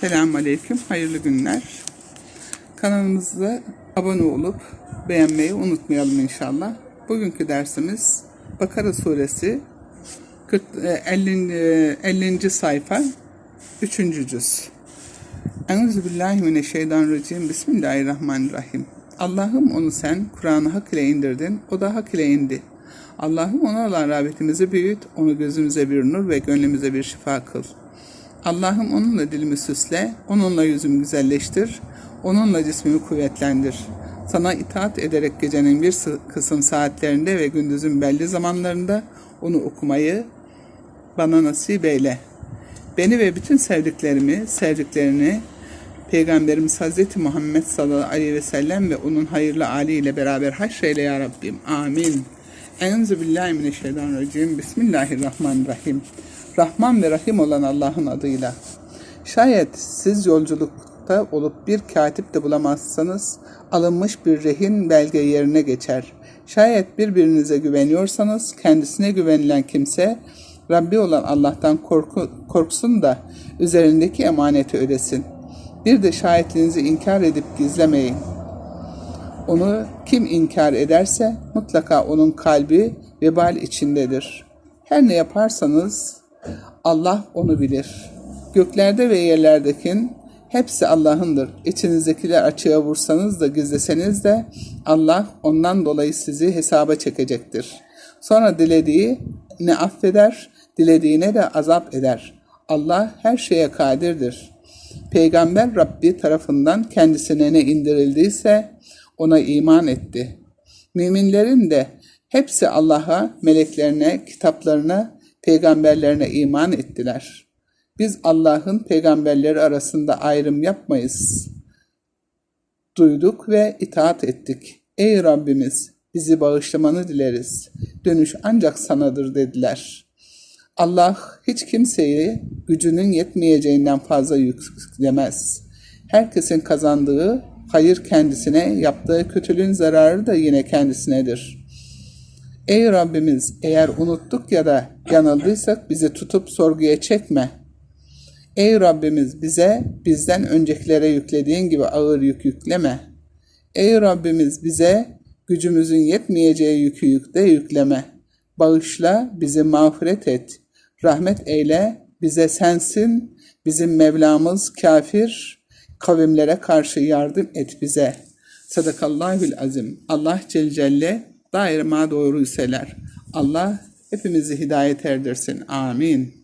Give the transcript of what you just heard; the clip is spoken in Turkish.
Selamun Aleyküm, hayırlı günler. Kanalımıza abone olup beğenmeyi unutmayalım inşallah. Bugünkü dersimiz Bakara Suresi 40, e, 50. e, 50. sayfa 3. cüz. Euzubillahimineşşeytanirracim. Bismillahirrahmanirrahim. Allah'ım onu sen Kur'an'ı hak ile indirdin, o da hak ile indi. Allah'ım ona olan rağbetimizi büyüt, onu gözümüze bir nur ve gönlümüze bir şifa kıl. Allah'ım onunla dilimi süsle, onunla yüzümü güzelleştir, onunla cismimi kuvvetlendir. Sana itaat ederek gecenin bir sı- kısım saatlerinde ve gündüzün belli zamanlarında onu okumayı bana nasip eyle. Beni ve bütün sevdiklerimi, sevdiklerini Peygamberimiz Hazreti Muhammed sallallahu aleyhi ve sellem ve onun hayırlı Ali ile beraber haşreyle ya Rabbim. Amin. Enzu billahi mineşşeytanirracim. Bismillahirrahmanirrahim. Rahman ve Rahim olan Allah'ın adıyla. Şayet siz yolculukta olup bir katip de bulamazsanız alınmış bir rehin belge yerine geçer. Şayet birbirinize güveniyorsanız kendisine güvenilen kimse Rabbi olan Allah'tan korku, korksun da üzerindeki emaneti ödesin. Bir de şahitliğinizi inkar edip gizlemeyin. Onu kim inkar ederse mutlaka onun kalbi vebal içindedir. Her ne yaparsanız Allah onu bilir. Göklerde ve yerlerdekin hepsi Allah'ındır. İçinizdekiler açığa vursanız da gizleseniz de Allah ondan dolayı sizi hesaba çekecektir. Sonra dilediği ne affeder, dilediğine de azap eder. Allah her şeye kadirdir. Peygamber Rabbi tarafından kendisine ne indirildiyse ona iman etti. Müminlerin de hepsi Allah'a, meleklerine, kitaplarına, peygamberlerine iman ettiler. Biz Allah'ın peygamberleri arasında ayrım yapmayız. Duyduk ve itaat ettik. Ey Rabbimiz bizi bağışlamanı dileriz. Dönüş ancak sanadır dediler. Allah hiç kimseyi gücünün yetmeyeceğinden fazla yüklemez. Herkesin kazandığı hayır kendisine, yaptığı kötülüğün zararı da yine kendisinedir. Ey Rabbimiz eğer unuttuk ya da yanıldıysak bizi tutup sorguya çekme. Ey Rabbimiz bize bizden öncekilere yüklediğin gibi ağır yük yükleme. Ey Rabbimiz bize gücümüzün yetmeyeceği yükü yükle yükleme. Bağışla bizi mağfiret et. Rahmet eyle bize sensin. Bizim Mevlamız kafir kavimlere karşı yardım et bize. Sadakallahül azim. Allah Celle Celle daima doğruyu söyler. Allah hepimizi hidayet erdirsin. Amin.